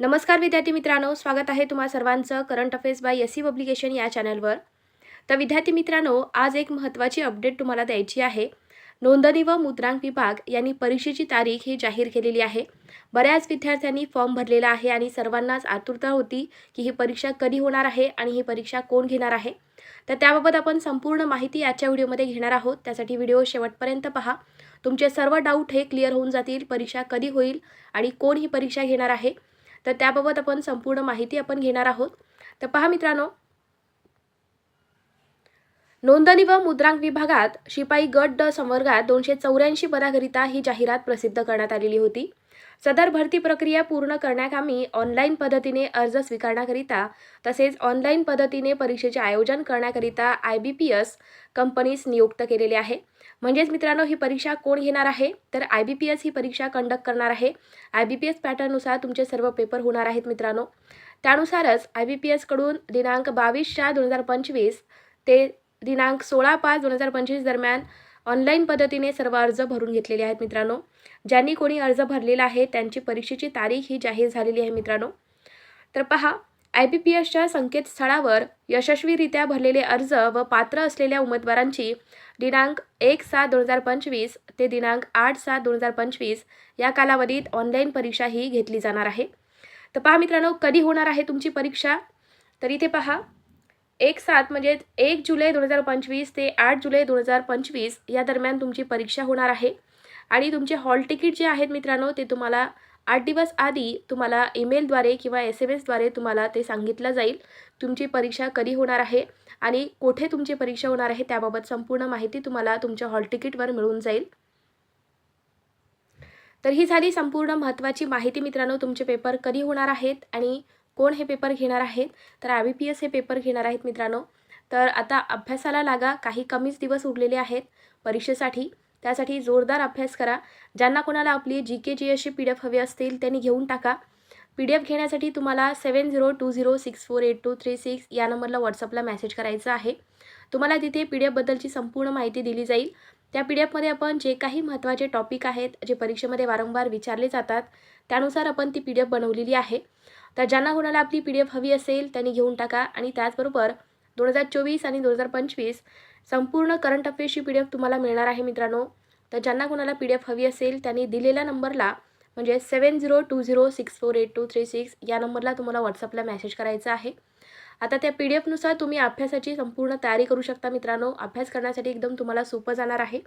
नमस्कार विद्यार्थी मित्रांनो स्वागत आहे तुम्हा सर्वांचं current affairs by S C publication या चॅनलवर. तर विद्यार्थी मित्रांनो आज एक महत्त्वाची अपडेट तुम्हाला द्यायची आहे. नोंदणी व मुद्रांक विभाग यांनी परीक्षेची तारीख ही जाहीर केलेली आहे. बऱ्याच विद्यार्थ्यांनी फॉर्म भरलेला आहे आणि सर्वांनाच आतुरता होती की ही परीक्षा कधी होणार आहे आणि ही परीक्षा कोण घेणार आहे. तर त्याबाबत आपण संपूर्ण माहिती आजच्या व्हिडिओमध्ये घेणार आहोत. त्यासाठी व्हिडिओ शेवटपर्यंत पहा. तुमचे सर्व डाऊट हे क्लिअर होऊन जातील परीक्षा कधी होईल आणि कोण ही परीक्षा घेणार आहे. तर त्याबाबत आपण संपूर्ण माहिती आपण घेणार आहोत. तर पहा मित्रांनो. नोंदणी व मुद्रांक विभागात शिपाई गट ड संवर्गात दोनशे चौऱ्याऐंशी पदाकरिता ही जाहिरात प्रसिद्ध करण्यात आलेली होती. सदर भरती प्रक्रिया पूर्ण करण्याकामी ऑनलाईन पद्धतीने अर्ज स्वीकारण्याकरिता तसेच ऑनलाईन पद्धतीने परीक्षेचे आयोजन करण्याकरिता आय बी पी एस कंपनीस नियुक्त केलेले आहे. म्हणजेच मित्रांनो ही परीक्षा कोण घेणार आहे? तर आय बी पी एस ही परीक्षा कंडक्ट करणार आहे. आय बी पी एस पॅटर्ननुसार तुमचे सर्व पेपर होणार आहेत मित्रांनो. त्यानुसारच आय बी पी एसकडून दिनांक बावीस चार दोन हजार पंचवीस ते दिनांक सोळा पाच दोन हजार पंचवीस दरम्यान ऑनलाईन पद्धतीने सर्व अर्ज भरून घेतलेले आहेत मित्रांनो. ज्यांनी कोणी अर्ज भरलेला आहे त्यांची परीक्षेची तारीख ही जाहीर झालेली आहे मित्रांनो. तर पहा आय बी पी एसच्या संकेतस्थळावर यशस्वीरित्या भरलेले अर्ज व पात्र असलेल्या उमेदवारांची दिनांक एक सात दोन हजार पंचवीस ते दिनांक आठ सात दोन हजार पंचवीस या कालावधीत ऑनलाईन परीक्षा ही घेतली जाणार आहे. तर पहा मित्रांनो कधी होणार आहे तुमची परीक्षा? तर इथे पहा एक सात म्हणजे एक जुलै दोन हजार पंचवीस ते आठ जुलै दोन हजार पंचवीस या दरम्यान तुमची परीक्षा होणार आहे. आणि तुमचे हॉल तिकीट जे आहेत मित्रांनो ते तुम्हाला आठ दिवस आधी तुम्हाला ईमेलद्वारे किंवा एस एम एसद्वारे तुम्हाला ते सांगितलं जाईल. तुमची परीक्षा कधी होणार आहे आणि कोठे तुमची परीक्षा होणार आहे त्याबाबत संपूर्ण माहिती तुम्हाला तुमच्या हॉल तिकीटवर मिळून जाईल. तर ही झाली संपूर्ण महत्त्वाची माहिती मित्रांनो तुमचे पेपर कधी होणार आहेत आणि कोण हे पेपर घेणार आहेत? तर आय बी पी एस हे पेपर घेणार आहेत मित्रांनो. तर आता अभ्यासाला लागा काही कमीच दिवस उरलेले आहेत परीक्षेसाठी. त्यासाठी जोरदार अभ्यास करा. ज्यांना कोणाला आपली जी के जी एसची पी डी एफ हवी असतील त्यांनी घेऊन टाका. पी डी एफ घेण्यासाठी तुम्हाला seven zero two zero six four eight two three six या नंबरला व्हॉट्सअपला मेसेज करायचा आहे. तुम्हाला तिथे पी डी एफबद्दलची संपूर्ण माहिती दिली जाईल. त्या पी डी एफमध्ये आपण जे काही महत्त्वाचे टॉपिक आहेत जे परीक्षेमध्ये वारंवार विचारले जातात त्यानुसार आपण ती पी डी एफ बनवलेली आहे. तर ज्यांना कोणाला आपली पी डी एफ हवी असेल त्यांनी घेऊन टाका. आणि त्याचबरोबर दोन हजार चोवीस आणि दोन हजार पंचवीस संपूर्ण करंट अफेअर्सची पी डी एफ तुम्हाला मिळणार आहे मित्रांनो. तर ज्यांना कोणाला पी डी एफ हवी असेल त्यांनी दिलेल्या नंबरला म्हणजे seven zero two zero six four eight two three six या नंबरला तुम्हाला व्हॉट्सअपला मेसेज करायचा आहे. आता त्या पी डी एफनुसार तुम्ही अभ्यासाची संपूर्ण तयारी करू शकता मित्रांनो. अभ्यास करण्यासाठी एकदम तुम्हाला सोपं जाणार आहे.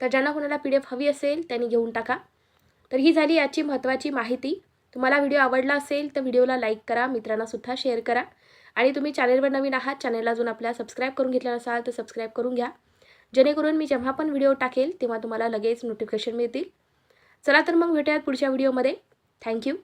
तर ज्यांना कोणाला पी डी एफ हवी असेल त्यांनी घेऊन टाका. तर ही झाली याची महत्त्वाची माहिती. तुम्हाला व्हिडिओ आवडला असेल तर व्हिडिओला लाईक करा मित्रांनासुद्धा शेअर करा. आणि तुम्ही चॅनेलवर नवीन आहात चॅनेलला अजून आपल्या सबस्क्राईब करून घेतला नसाल तर सबस्क्राईब करून घ्या. जेणेकरून मी जेव्हा पण व्हिडिओ टाकेल तेव्हा तुम्हाला लगेच नोटिफिकेशन मिळतील. चला तर मग भेटूयात पुढच्या व्हिडिओमध्ये. थँक्यू